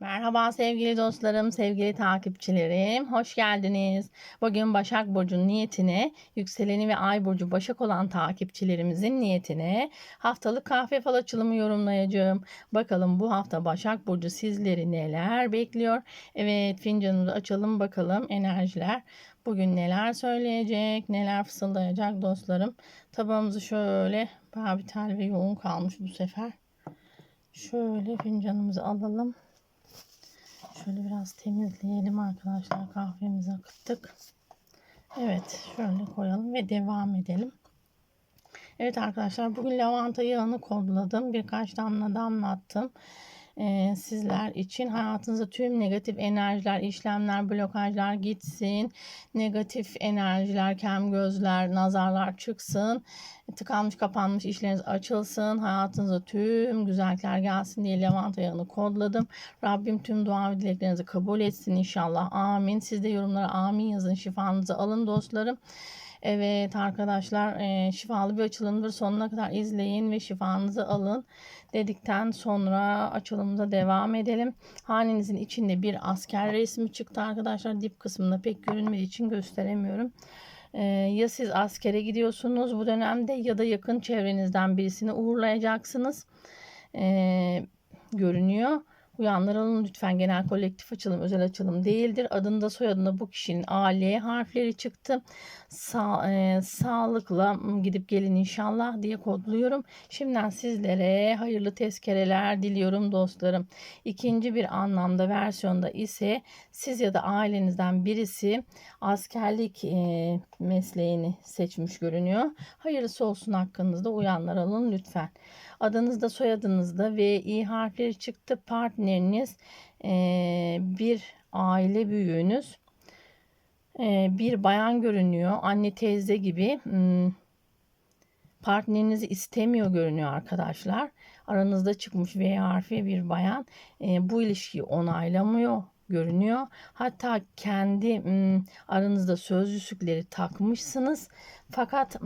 Merhaba sevgili dostlarım, sevgili takipçilerim. Hoş geldiniz. Bugün Başak Burcu'nun niyetine, yükseleni ve ay burcu Başak olan takipçilerimizin niyetine haftalık kahve fal açılımı yorumlayacağım. Bakalım bu hafta Başak Burcu sizleri neler bekliyor? Evet fincanımızı açalım bakalım enerjiler. Bugün neler söyleyecek, neler fısıldayacak dostlarım. Tabağımızı şöyle, tel ve yoğun kalmış bu sefer. Şöyle fincanımızı alalım. Şöyle biraz temizleyelim arkadaşlar. Kahvemizi akıttık. Evet şöyle koyalım ve devam edelim. Evet arkadaşlar bugün lavanta yağını kodladım. Birkaç damla damlattım. Sizler için hayatınızda tüm negatif enerjiler, işlemler, blokajlar gitsin. Negatif enerjiler, kem gözler, nazarlar çıksın. Tıkanmış kapanmış işleriniz açılsın. Hayatınıza tüm güzellikler gelsin diye lavanta yağını kodladım. Rabbim tüm dua ve dileklerinizi kabul etsin inşallah. Amin. Siz de yorumlara amin yazın. Şifanızı alın dostlarım. Evet arkadaşlar e, şifalı bir açılımdır. Sonuna kadar izleyin ve şifanızı alın dedikten sonra açılımıza devam edelim. Hanenizin içinde bir asker resmi çıktı arkadaşlar. Dip kısmında pek görünmediği için gösteremiyorum. Ee, ya siz askere gidiyorsunuz bu dönemde ya da yakın çevrenizden birisini uğurlayacaksınız. Ee, görünüyor. Uyanlar alın lütfen genel kolektif açılım özel açılım değildir. Adında soyadında bu kişinin A, L harfleri çıktı. Sa e, sağlıkla gidip gelin inşallah diye kodluyorum. Şimdiden sizlere hayırlı tezkereler diliyorum dostlarım. İkinci bir anlamda versiyonda ise siz ya da ailenizden birisi askerlik e, mesleğini seçmiş görünüyor. Hayırlısı olsun hakkınızda uyanlar alın lütfen. Adınızda soyadınızda ve i harfleri çıktı. Partneriniz e, bir aile büyüğünüz e, bir bayan görünüyor. Anne teyze gibi hmm, partnerinizi istemiyor görünüyor arkadaşlar. Aranızda çıkmış V harfi bir bayan e, bu ilişkiyi onaylamıyor görünüyor. Hatta kendi aranızda söz yüzükleri takmışsınız. Fakat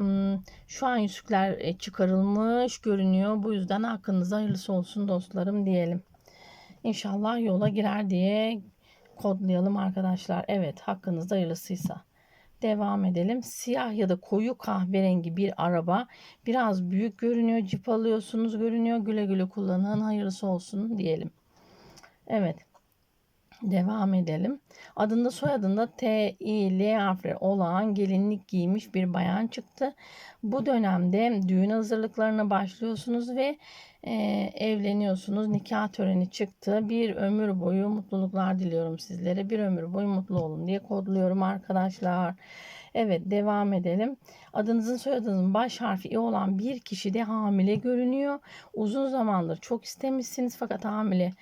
şu an yüzükler e, çıkarılmış görünüyor. Bu yüzden hakkınızda hayırlısı olsun dostlarım diyelim. İnşallah yola girer diye kodlayalım arkadaşlar. Evet hakkınızda hayırlısıysa. Devam edelim. Siyah ya da koyu kahverengi bir araba. Biraz büyük görünüyor. Cip alıyorsunuz görünüyor. Güle güle kullanın. Hayırlısı olsun diyelim. Evet. Devam edelim. Adında soyadında T, I, L harfleri olan gelinlik giymiş bir bayan çıktı. Bu dönemde düğün hazırlıklarına başlıyorsunuz ve e, evleniyorsunuz. Nikah töreni çıktı. Bir ömür boyu mutluluklar diliyorum sizlere. Bir ömür boyu mutlu olun diye kodluyorum arkadaşlar. Evet devam edelim. Adınızın soyadınızın baş harfi i olan bir kişi de hamile görünüyor. Uzun zamandır çok istemişsiniz fakat hamile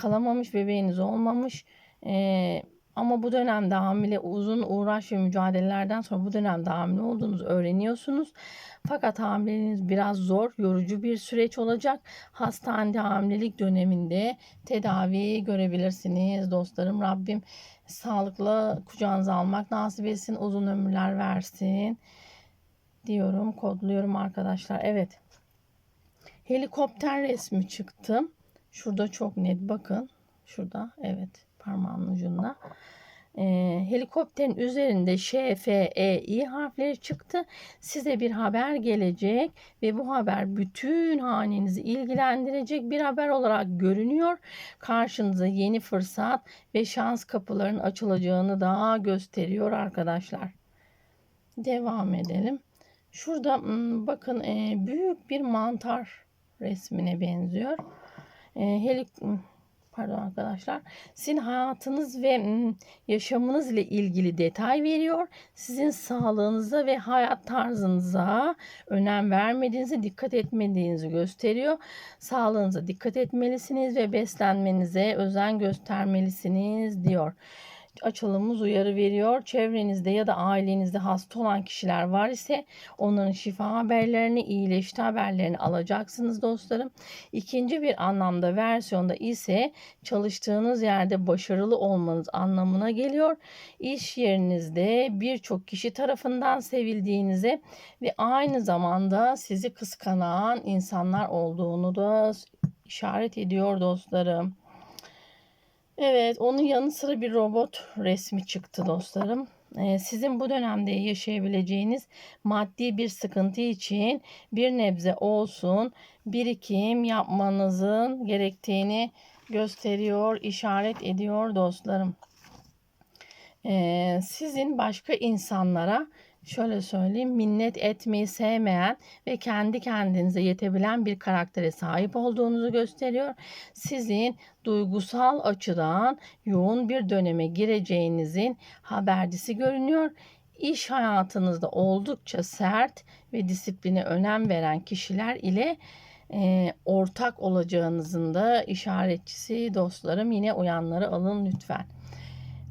kalamamış bebeğiniz olmamış. Ee, ama bu dönemde hamile uzun uğraş ve mücadelelerden sonra bu dönemde hamile olduğunuzu öğreniyorsunuz. Fakat hamileliğiniz biraz zor, yorucu bir süreç olacak. Hastanede hamilelik döneminde tedavi görebilirsiniz dostlarım. Rabbim sağlıklı kucağınıza almak nasip etsin, uzun ömürler versin diyorum, kodluyorum arkadaşlar. Evet. Helikopter resmi çıktı. Şurada çok net bakın. Şurada evet parmağımın ucunda. Ee, helikopterin üzerinde Ş, F, E, I harfleri çıktı. Size bir haber gelecek ve bu haber bütün hanenizi ilgilendirecek bir haber olarak görünüyor. Karşınıza yeni fırsat ve şans kapılarının açılacağını daha gösteriyor arkadaşlar. Devam edelim. Şurada bakın büyük bir mantar resmine benziyor. Helik pardon arkadaşlar sizin hayatınız ve yaşamınız ile ilgili detay veriyor. Sizin sağlığınıza ve hayat tarzınıza önem vermediğinizi, dikkat etmediğinizi gösteriyor. Sağlığınıza dikkat etmelisiniz ve beslenmenize özen göstermelisiniz diyor açılımımız uyarı veriyor. Çevrenizde ya da ailenizde hasta olan kişiler var ise onların şifa haberlerini, iyileşti haberlerini alacaksınız dostlarım. İkinci bir anlamda versiyonda ise çalıştığınız yerde başarılı olmanız anlamına geliyor. İş yerinizde birçok kişi tarafından sevildiğinize ve aynı zamanda sizi kıskanan insanlar olduğunu da işaret ediyor dostlarım. Evet, onun yanı sıra bir robot resmi çıktı dostlarım. Ee, sizin bu dönemde yaşayabileceğiniz maddi bir sıkıntı için bir nebze olsun birikim yapmanızın gerektiğini gösteriyor, işaret ediyor dostlarım. Ee, sizin başka insanlara şöyle söyleyeyim minnet etmeyi sevmeyen ve kendi kendinize yetebilen bir karaktere sahip olduğunuzu gösteriyor. Sizin duygusal açıdan yoğun bir döneme gireceğinizin habercisi görünüyor. İş hayatınızda oldukça sert ve disipline önem veren kişiler ile e, ortak olacağınızın da işaretçisi dostlarım. Yine uyanları alın lütfen.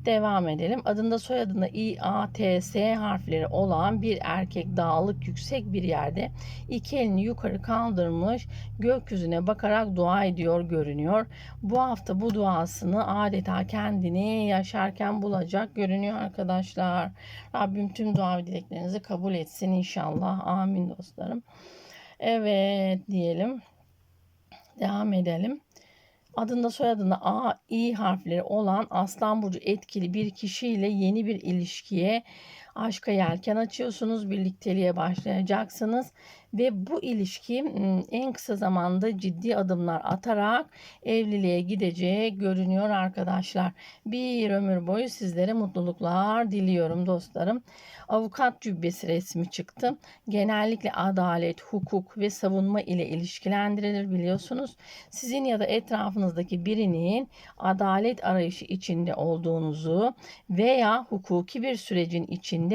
Devam edelim. Adında soyadında İ, A, T, S harfleri olan bir erkek dağlık yüksek bir yerde iki elini yukarı kaldırmış gökyüzüne bakarak dua ediyor görünüyor. Bu hafta bu duasını adeta kendini yaşarken bulacak görünüyor arkadaşlar. Rabbim tüm dua ve dileklerinizi kabul etsin inşallah. Amin dostlarım. Evet diyelim. Devam edelim adında soyadında A, İ harfleri olan Aslan Burcu etkili bir kişiyle yeni bir ilişkiye, aşka yelken açıyorsunuz, birlikteliğe başlayacaksınız ve bu ilişki en kısa zamanda ciddi adımlar atarak evliliğe gideceği görünüyor arkadaşlar. Bir ömür boyu sizlere mutluluklar diliyorum dostlarım. Avukat cübbesi resmi çıktı. Genellikle adalet, hukuk ve savunma ile ilişkilendirilir biliyorsunuz. Sizin ya da etrafınızdaki birinin adalet arayışı içinde olduğunuzu veya hukuki bir sürecin içinde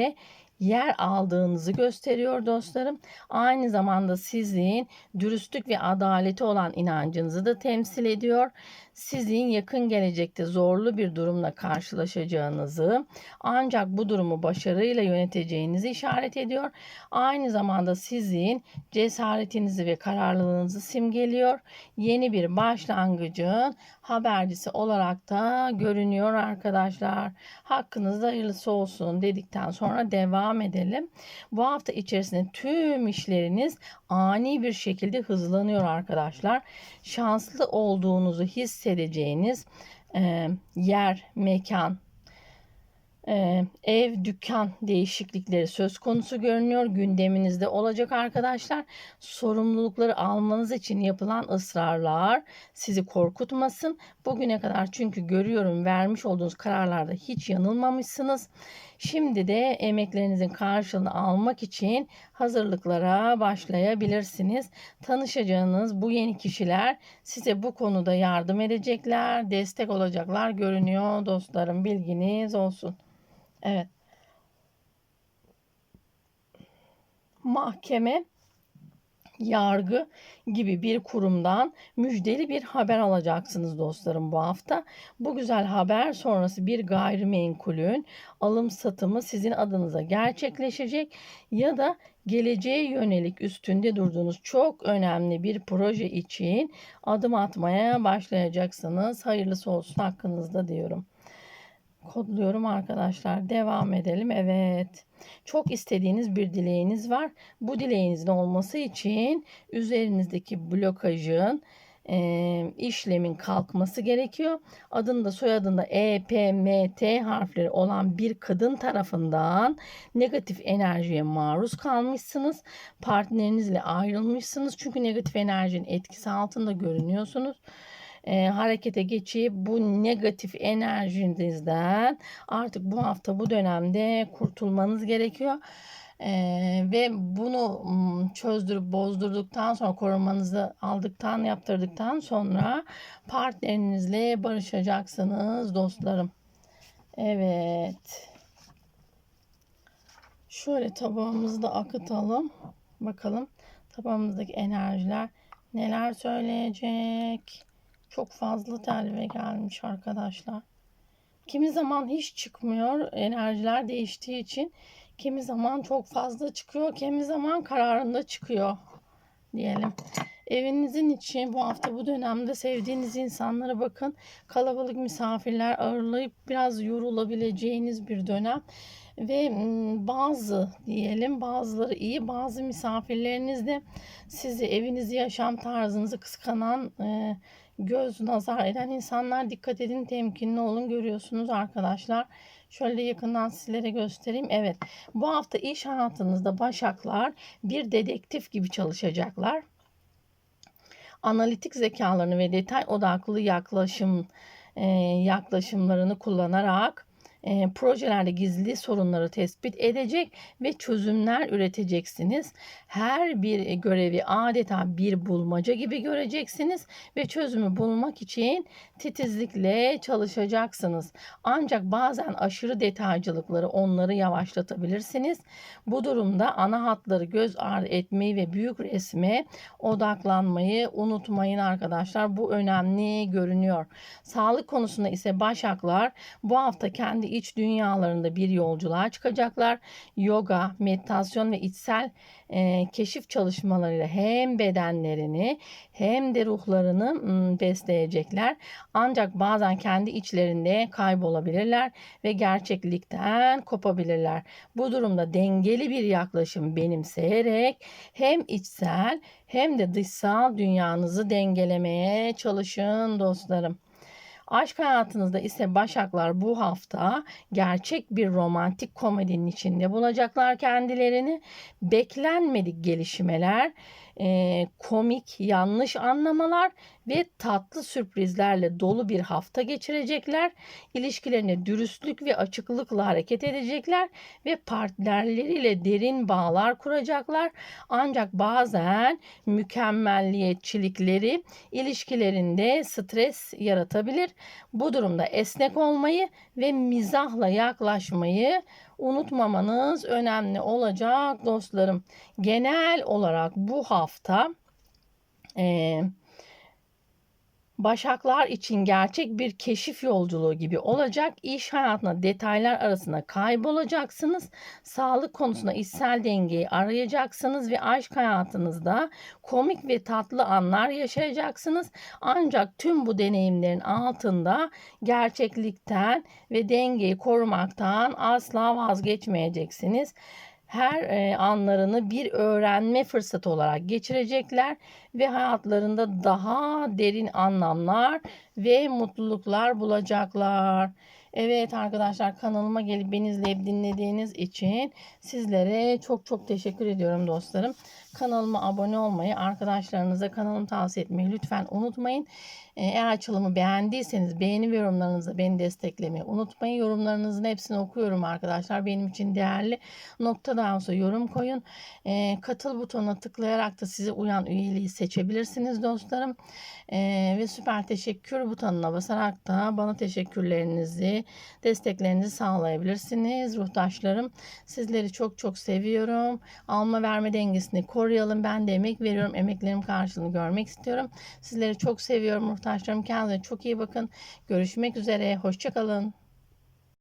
yer aldığınızı gösteriyor dostlarım. Aynı zamanda sizin dürüstlük ve adaleti olan inancınızı da temsil ediyor. Sizin yakın gelecekte zorlu bir durumla karşılaşacağınızı ancak bu durumu başarıyla yöneteceğinizi işaret ediyor. Aynı zamanda sizin cesaretinizi ve kararlılığınızı simgeliyor. Yeni bir başlangıcın habercisi olarak da görünüyor arkadaşlar. Hakkınızda hayırlısı olsun dedikten sonra devam edelim. Bu hafta içerisinde tüm işleriniz ani bir şekilde hızlanıyor arkadaşlar. Şanslı olduğunuzu hissedeceğiniz e, yer, mekan, ee, ev, dükkan değişiklikleri söz konusu görünüyor. Gündeminizde olacak arkadaşlar. Sorumlulukları almanız için yapılan ısrarlar sizi korkutmasın. Bugüne kadar çünkü görüyorum vermiş olduğunuz kararlarda hiç yanılmamışsınız. Şimdi de emeklerinizin karşılığını almak için hazırlıklara başlayabilirsiniz. Tanışacağınız bu yeni kişiler size bu konuda yardım edecekler, destek olacaklar görünüyor dostlarım bilginiz olsun. Evet. Mahkeme yargı gibi bir kurumdan müjdeli bir haber alacaksınız dostlarım bu hafta. Bu güzel haber sonrası bir gayrimenkulün alım satımı sizin adınıza gerçekleşecek ya da geleceğe yönelik üstünde durduğunuz çok önemli bir proje için adım atmaya başlayacaksınız. Hayırlısı olsun hakkınızda diyorum kodluyorum arkadaşlar. Devam edelim. Evet. Çok istediğiniz bir dileğiniz var. Bu dileğinizin olması için üzerinizdeki blokajın e, işlemin kalkması gerekiyor. Adında soyadında E, P, M, T harfleri olan bir kadın tarafından negatif enerjiye maruz kalmışsınız. Partnerinizle ayrılmışsınız. Çünkü negatif enerjinin etkisi altında görünüyorsunuz e, harekete geçip bu negatif enerjinizden artık bu hafta bu dönemde kurtulmanız gerekiyor. Ee, ve bunu çözdürüp bozdurduktan sonra korumanızı aldıktan yaptırdıktan sonra partnerinizle barışacaksınız dostlarım. Evet. Şöyle tabağımızı da akıtalım. Bakalım tabağımızdaki enerjiler neler söyleyecek. Çok fazla telve gelmiş arkadaşlar. Kimi zaman hiç çıkmıyor enerjiler değiştiği için. Kimi zaman çok fazla çıkıyor, kimi zaman kararında çıkıyor diyelim. Evinizin içi bu hafta bu dönemde sevdiğiniz insanlara bakın. Kalabalık misafirler ağırlayıp biraz yorulabileceğiniz bir dönem ve bazı diyelim bazıları iyi bazı misafirleriniz de sizi evinizi yaşam tarzınızı kıskanan e, göz nazar eden insanlar dikkat edin temkinli olun görüyorsunuz arkadaşlar. Şöyle yakından sizlere göstereyim. Evet bu hafta iş hayatınızda başaklar bir dedektif gibi çalışacaklar. Analitik zekalarını ve detay odaklı yaklaşım e, yaklaşımlarını kullanarak e, projelerde gizli sorunları tespit edecek ve çözümler üreteceksiniz. Her bir görevi adeta bir bulmaca gibi göreceksiniz ve çözümü bulmak için titizlikle çalışacaksınız. Ancak bazen aşırı detaycılıkları onları yavaşlatabilirsiniz. Bu durumda ana hatları göz ardı etmeyi ve büyük resme odaklanmayı unutmayın arkadaşlar. Bu önemli görünüyor. Sağlık konusunda ise başaklar bu hafta kendi iç dünyalarında bir yolculuğa çıkacaklar. Yoga, meditasyon ve içsel e, keşif çalışmalarıyla hem bedenlerini hem de ruhlarını m, besleyecekler. Ancak bazen kendi içlerinde kaybolabilirler ve gerçeklikten kopabilirler. Bu durumda dengeli bir yaklaşım benimseyerek hem içsel hem de dışsal dünyanızı dengelemeye çalışın dostlarım. Aşk hayatınızda ise Başaklar bu hafta gerçek bir romantik komedinin içinde bulacaklar kendilerini. Beklenmedik gelişmeler, e, komik yanlış anlamalar ve tatlı sürprizlerle dolu bir hafta geçirecekler. İlişkilerine dürüstlük ve açıklıkla hareket edecekler ve partnerleriyle derin bağlar kuracaklar. Ancak bazen mükemmelliyetçilikleri ilişkilerinde stres yaratabilir. Bu durumda esnek olmayı ve mizahla yaklaşmayı unutmamanız önemli olacak dostlarım. Genel olarak bu hafta e, Başaklar için gerçek bir keşif yolculuğu gibi olacak. İş hayatına detaylar arasında kaybolacaksınız. Sağlık konusunda içsel dengeyi arayacaksınız ve aşk hayatınızda komik ve tatlı anlar yaşayacaksınız. Ancak tüm bu deneyimlerin altında gerçeklikten ve dengeyi korumaktan asla vazgeçmeyeceksiniz her e, anlarını bir öğrenme fırsatı olarak geçirecekler ve hayatlarında daha derin anlamlar ve mutluluklar bulacaklar. Evet arkadaşlar kanalıma gelip beni izleyip dinlediğiniz için sizlere çok çok teşekkür ediyorum dostlarım. Kanalıma abone olmayı, arkadaşlarınıza kanalımı tavsiye etmeyi lütfen unutmayın. Ee, eğer açılımı beğendiyseniz beğeni ve yorumlarınızla beni desteklemeyi unutmayın. Yorumlarınızın hepsini okuyorum arkadaşlar. Benim için değerli. Noktadan sonra yorum koyun. Ee, katıl butonuna tıklayarak da size uyan üyeliği seçebilirsiniz dostlarım. Ee, ve süper teşekkür butonuna basarak da bana teşekkürlerinizi, desteklerinizi sağlayabilirsiniz. Ruhtaşlarım sizleri çok çok seviyorum. Alma verme dengesini koruyalım. Ben de emek veriyorum. Emeklerim karşılığını görmek istiyorum. Sizleri çok seviyorum ruhtaşlarım. Kendinize çok iyi bakın. Görüşmek üzere. Hoşçakalın.